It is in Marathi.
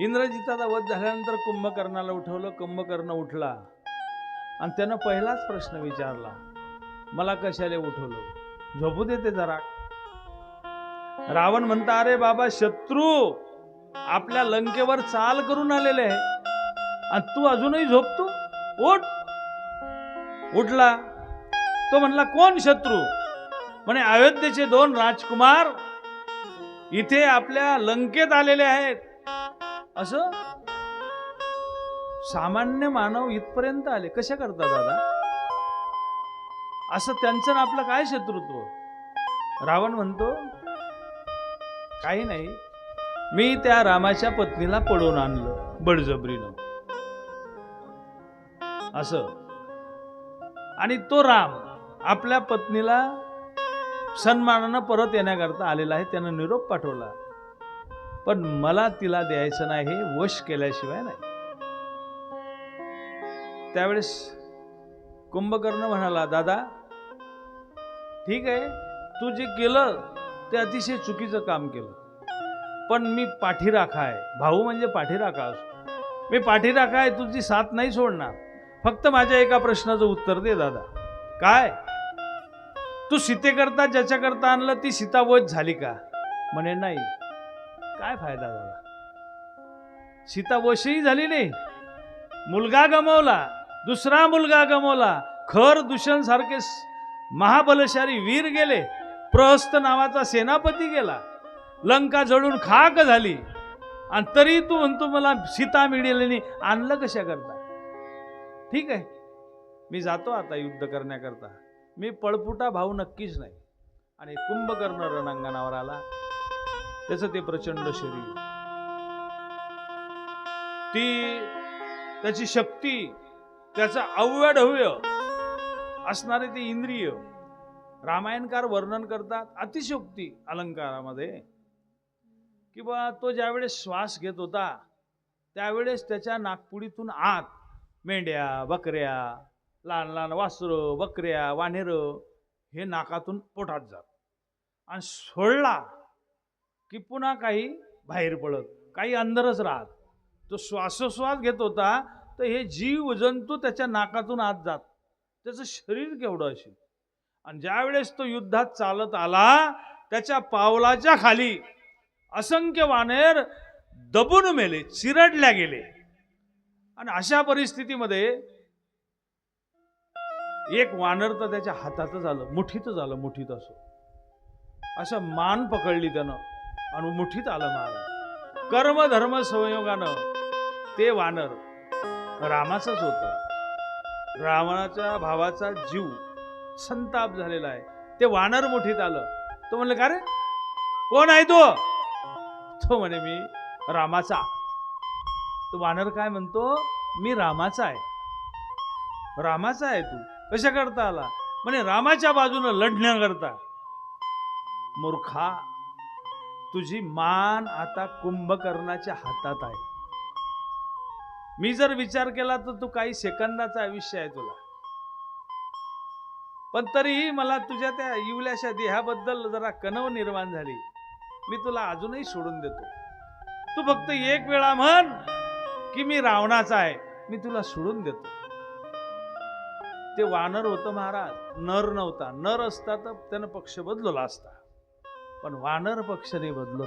इंद्रजिताचा वध झाल्यानंतर कुंभकर्णाला उठवलं कुंभकर्ण उठला. आणि त्यानं पहिलाच प्रश्न विचारला मला कशाला उठवलं? झोपू देते जरा. रावण म्हणता अरे बाबा शत्रू आपल्या लंकेवर चाल करून आलेले आहे. आणि तू अजूनही झोपतो? उठ. उठला. तो म्हणला कोण शत्रू? म्हणे अयोध्येचे दोन राजकुमार इथे आपल्या लंकेत आलेले आहेत. असं? सामान्य मानव इथपर्यंत आले. कशा करता दादा? असं त्यांचं आपलं काय शत्रुत्व? रावण म्हणतो काही नाही. मी त्या रामाच्या पत्नीला पळून आणलं बळजबरीनं. असं. आणि तो राम आपल्या पत्नीला सन्मानानं परत येण्याकरता आलेला आहे. त्यानं निरोप पाठवला. पण मला तिला द्यायचं नाही हे वश केल्याशिवाय नाही. त्यावेळेस कुंभकर्ण म्हणाला दादा ठीक आहे तू जे केलं ते अतिशय चुकीचं काम केलं. पण मी पाठीराखा आहे. भाऊ म्हणजे पाठीराखा असतो. मी पाठीराखा आहे तुझी साथ नाही सोडणार. फक्त माझ्या एका प्रश्नाचं उत्तर दे दादा. काय? तू सीतेकरता ज्याच्याकरता आणलं ती सीतावध झाली का? म्हणे नाही. काय फायदा झाला? सीतावशही झाली नाही. मुलगा गमवला दुसरा मुलगा गमवला. खर दूषण सारखे महाबलशाली वीर गेले. प्रहस्त नावाचा सेनापती गेला. लंका जळून खाक झाली. आणि तरी तू म्हणतो मला सीता मिळेल आणलं कशा करता? ठीक आहे. मी जातो आता युद्ध करण्याकरता. मी पळपुटा भाऊ नक्कीच नाही. आणि कुंभकर्ण रणांगणावर आला. त्याचं ते प्रचंड शरीर. ती त्याची शक्ती त्याचं अव्याढव्य असणारे ते इंद्रिय रामायणकार वर्णन करतात अतिशोक्ती अलंकारामध्ये. किंवा तो ज्यावेळेस श्वास घेत होता त्यावेळेस त्याच्या नागपुडीतून आत मेंढ्या बकऱ्या लहान लहान वासरं बकऱ्या वानेरं हे नाकातून पोटात जात. आणि सोडला की पुन्हा काही बाहेर पडत काही अंदरच राहत. तो श्वासोश्वास घेत होता तर हे जीव जंतू त्याच्या नाकातून आत जात. त्याचं शरीर केवढं असेल? आणि ज्या वेळेस तो युद्धात चालत आला त्याच्या पावलाच्या खाली असंख्य वानेर दबून मेले चिरडल्या गेले. आणि अशा परिस्थितीमध्ये एक वानर तर त्याच्या हातातच आलं मुठीतच आलं मुठीत असं. असं मान पकडली त्यानं. आणि मुठीत आलं महाराज कर्म धर्म संयोगानं ते वानर रामाचंच होतं. रावणाच्या भावाचा जीव संताप झालेला आहे. ते वानर मुठीत आलं. तो म्हणलं का रे? कोण आहे तो? तो म्हणे मी रामाचा. तो वानर काय म्हणतो मी रामाचा आहे. रामाचा आहे तू? कशा करता आला? म्हणे रामाच्या बाजूनं लढण्याकरता. मूर्खा तुझी मान आता कुंभकर्णाच्या हातात आहे. मी जर विचार केला तर तू काही सेकंदाचं आयुष्य आहे तुला. पण तरीही मला तुझ्या त्या इवल्याशा देहाबद्दल जरा कणव निर्माण झाली. मी तुला अजूनही सोडून देतो. तू फक्त एक वेळा म्हण की मी रावणाचा आहे. मी तुला सोडून देतो. ते वानर होतं महाराज. नर नव्हता. नर असता तर त्यानं पक्ष बदलला असता. पण वानर पक्ष बदलत